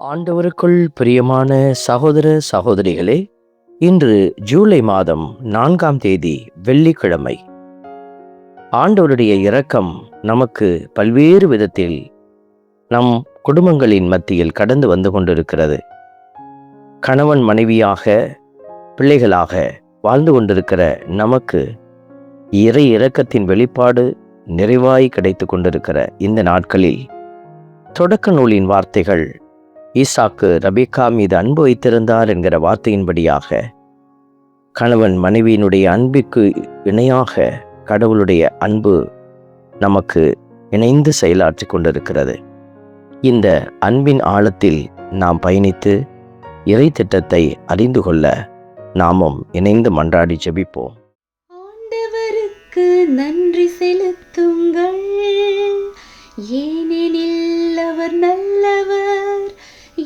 ஆண்டவருக்குள் பிரியமான சகோதர சகோதரிகளே இன்று ஜூலை மாதம் நான்காம் தேதி வெள்ளிக்கிழமை. ஆண்டவருடைய இரக்கம் நமக்கு பல்வேறு விதத்தில் நம் குடும்பங்களின் மத்தியில் கடந்து வந்து கொண்டிருக்கிறது. கணவன் மனைவியாக பிள்ளைகளாக வாழ்ந்து கொண்டிருக்கிற நமக்கு இறை இரக்கத்தின் வெளிப்பாடு நிறைவாய் கிடைத்து கொண்டிருக்கிற இந்த நாட்களில் தொடக்க நூலின் வார்த்தைகள் ஈசாக்கு ரபிகா மீது அன்பு வைத்திருந்தார் என்கிற வார்த்தையின்படியாக கணவன் மனைவியினுடைய அன்பிற்கு இணையாக கடவுளுடைய அன்பு நமக்கு இணைந்து செயலாற்றி கொண்டிருக்கிறது. இந்த அன்பின் ஆழத்தில் நாம் பயணித்து இறை திட்டத்தை அறிந்து கொள்ள நாமும் இணைந்து மன்றாடி ஜெபிப்போம். ஆண்டவருக்கு நன்றி செலுத்துங்கள். ஏனெனில் அவர் நல்லவர்.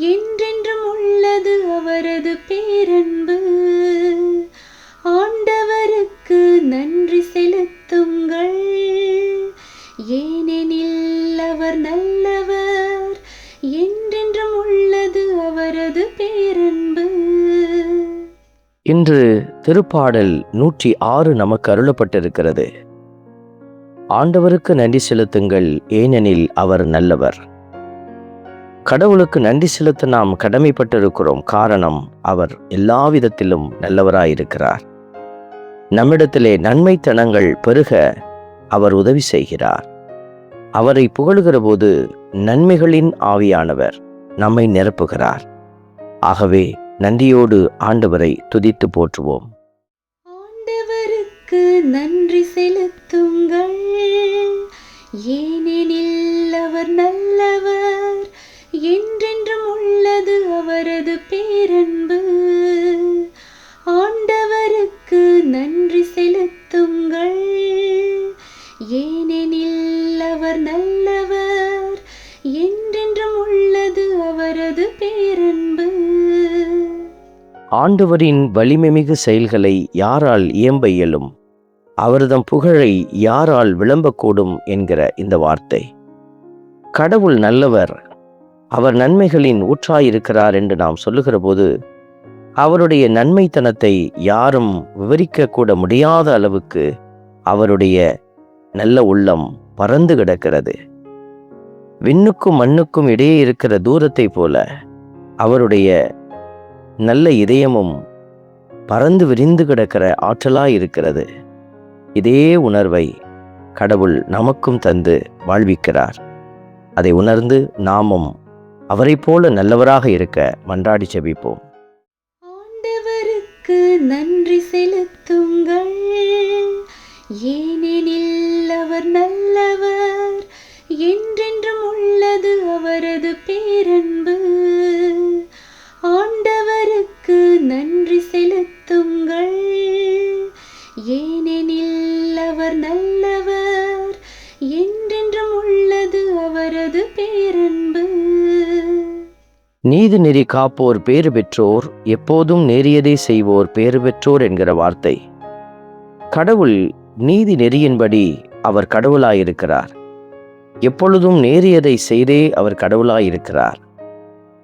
என்றென்றும் உள்ளது அவரது பேரன்பு. ஆண்டவருக்கு நன்றி செலுத்துங்கள். ஏனெனில் அவர் நல்லவர் என்றென்றும் உள்ளது அவரது பேரன்பு. இன்று திருப்பாடல் நூற்றி ஆறு நமக்கு அருளப்பட்டிருக்கிறது. ஆண்டவருக்கு நன்றி செலுத்துங்கள் ஏனெனில் அவர் நல்லவர். கடவுளுக்கு நன்றி செலுத்த நாம் கடமைப்பட்டிருக்கிறோம். காரணம் அவர் எல்லா விதத்திலும் நல்லவராயிருக்கிறார். நம்மிடத்திலே நன்மைத்தனங்கள் பெருக அவர் உதவி செய்கிறார். அவரை புகழுகிற போது நன்மைகளின் ஆவியானவர் நம்மை நிரப்புகிறார். ஆகவே நன்றியோடு ஆண்டவரை துதித்து போற்றுவோம். ஆண்டவருக்கு நன்றி செலுத்துங்கள். ஏனெனில் ஆண்டவரின் வலிமைமிகு செயல்களை யாரால் இயம்ப இயலும்? அவர்தம் புகழை யாரால் விளம்பக்கூடும் என்கிற இந்த வார்த்தை. கடவுள் நல்லவர் அவர் நன்மைகளின் ஊற்றாயிருக்கிறார் என்று நாம் சொல்லுகிற போது அவருடைய நன்மைத்தனத்தை யாரும் விவரிக்க கூட முடியாத அளவுக்கு அவருடைய நல்ல உள்ளம் பறந்து கிடக்கிறது. விண்ணுக்கும் மண்ணுக்கும் இடையே இருக்கிற தூரத்தை போல அவருடைய நல்ல இதயமும் பறந்து விரிந்து கிடக்கிற ஆற்றலாக இருக்கிறது. இதே உணர்வை கடவுள் நமக்கும் தந்து வாழ்விக்கிறார். அதை உணர்ந்து நாமும் அவரைப் போல நல்லவராக இருக்க மன்றாடி செபிப்போம். ஆண்டவருக்கு நன்றி செலுத்த நீதி நெறி காப்போர் பேறு பெற்றோர் எப்போதும் நேரியதை செய்வோர் பேறு பெற்றோர் என்கிற வார்த்தை. கடவுள் நீதி நெறியின்படி அவர் கடவுளாயிருக்கிறார். எப்பொழுதும் நேரியதை செய்தே அவர் கடவுளாயிருக்கிறார்.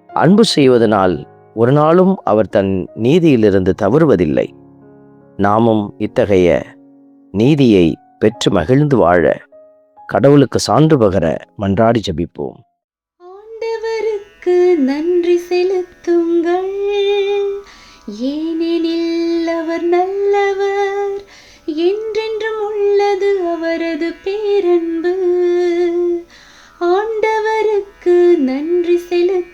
அன்பு செய்வதனால் ஒரு நாளும் அவர் தன் நீதியிலிருந்து தவறுவதில்லை. நாமும் இத்தகைய நீதியை பெற்று மகிழ்ந்து வாழ கடவுளுக்கு சான்று பகர மன்றாடி ஜபிப்போம். ஆண்டவருக்கு நன்றி செலுத்துங்கள். ஏனெனில் அவர் நல்லவர் என்றென்றும் உள்ளது அவரது பேரன்பு. ஆண்டவருக்கு நன்றி செலுத்த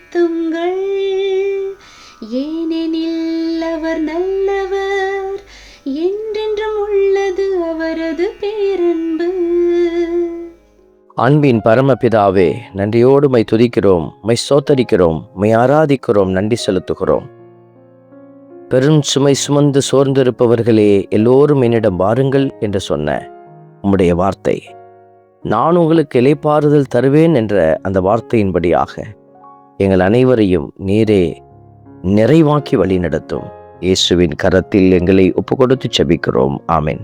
அன்பின் பரமபிதாவே நன்றியோடு மை துதிக்கிறோம் மை சோத்தரிக்கிறோம் மை ஆராதிக்கிறோம் நன்றி செலுத்துகிறோம். பெரும் சுமை சுமந்து சோர்ந்திருப்பவர்களே எல்லோரும் என்னிடம் வாருங்கள் என்று சொன்ன உம்முடைய வார்த்தை. நான் உங்களுக்கு இலைப்பாறுதல் தருவேன் என்ற அந்த வார்த்தையின்படியாக எங்கள் அனைவரையும் நீரே நிறைவாக்கி வழி நடத்தும் இயேசுவின் கரத்தில் எங்களை ஒப்புக்கொடுத்து செபிக்கிறோம். ஆமேன்.